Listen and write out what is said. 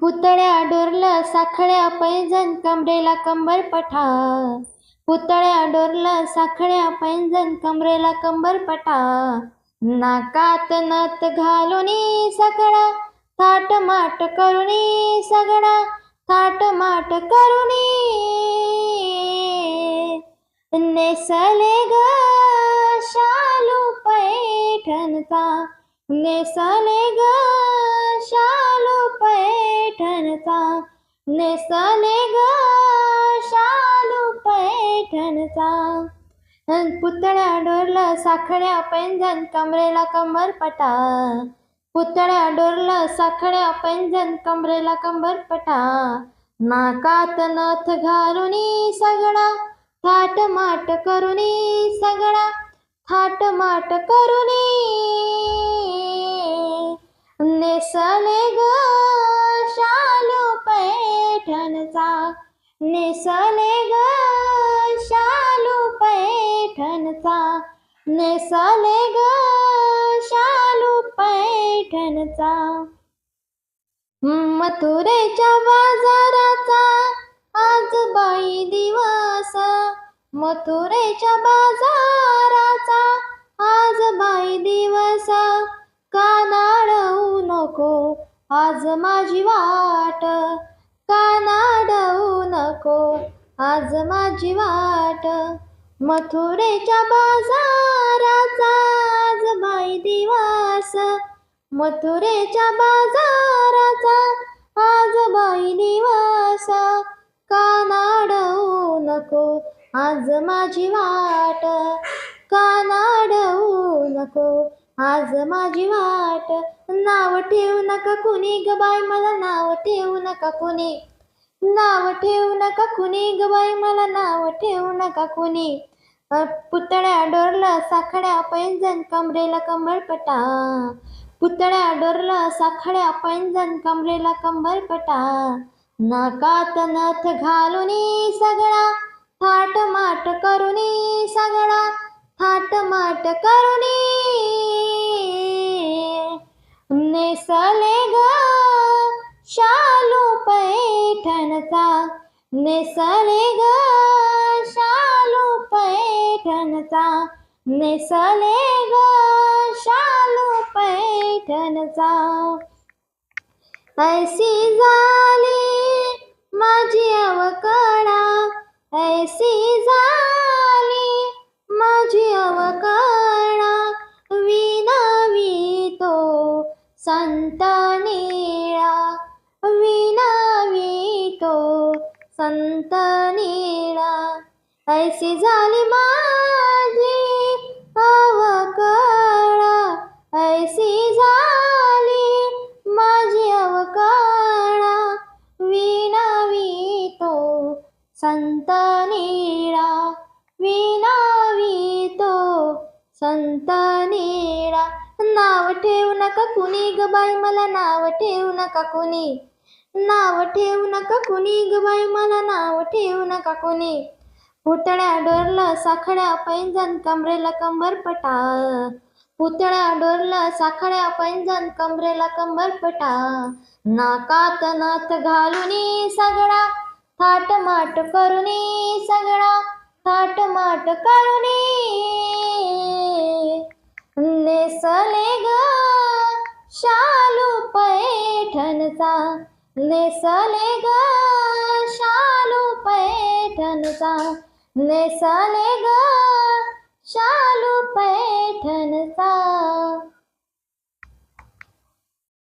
पुतळ्या डोरलं साखळ्या पैंजण कमरेला कंबर पठा पुतळ्या डोरलं साखळ्या पैंजण कमरेला कंबर पठा नाकात नत घालूनी सगळा थाट माट करुणी सगळा थाट माट करुणी नेसले ग शालू पैठणचा नेसले ग नेसले ग शालू पैठणचा. पुतळ्या डोरलं साखळ्या पैंजन कमरेला कंबर पटा पुतळ्या डोरलं साखड्या पैंजन कमरेला कंबर पटा नाकात नथ घालुनी सगळा थाट माट करुनी सगळा थाट माट करुनी. नेसले ग नेसले ग शालू पैठणचा. नेसले ग शालू पैठणचा. मथुरेच्या बाजाराचा आज बाई दिवस. मथुरेच्या बाजाराचा आज बाई दिवस. कानाडवू नको आज माझी वाट. कानाडवू नको? आज माझी वाट मथुरेच्या बाजाराचा आज बाई दिवस मथुरेच्या बाजाराचा आज बाई दिवस कानाडवू नको? आज माझी वाट कानाडवू नको? आज माझी वाट नाव ठेवू नका कुणी ग बाई मला नाव ठेवू नका कुणी. नाव ठेवू नका कुणी ग बाई मला नाव ठेवू नका कुणी. पुतळ्या डोरला साखळ्या पैंजण कमरेला कंबरपटा पुतळ्या डोरला साखळ्या पैंजण कमरेला कंबरपटा नाकात नथ घालुनी सगळा थाट माट करून सगळा थाट माट करून पैठणचा नेसले ग शालू पैठणचा। नेसले ग शालू पैठणचा। ऐसी झाली माझी अवकळा ऐसी संत निळा ऐसी झाली माझी अवकाळा ऐसी झाली माझी अवकाळा विनावी तो संत निळा विनावी तो संत निळा. नाव ठेवू नका कुणी ग बाई मला नाव ठेवू नका कुणी. नाव ठेवू नका कुणी ग बाई मला नाव ठेवू नका कुणी. पुतळ्या डोरला साखळ्या पैंजण कमरेला कंबर पटा पुतळ्या डोरला साखळ्या पैंजण कमरेला कंबर पटा नाकात नाथ घालुनी सगळा थाट माट करून सगळा थाट माट करून नेसले ग शालू पैठणचा. नेसले ग शालू पैठणचा. नेसले ग शालू पैठणचा.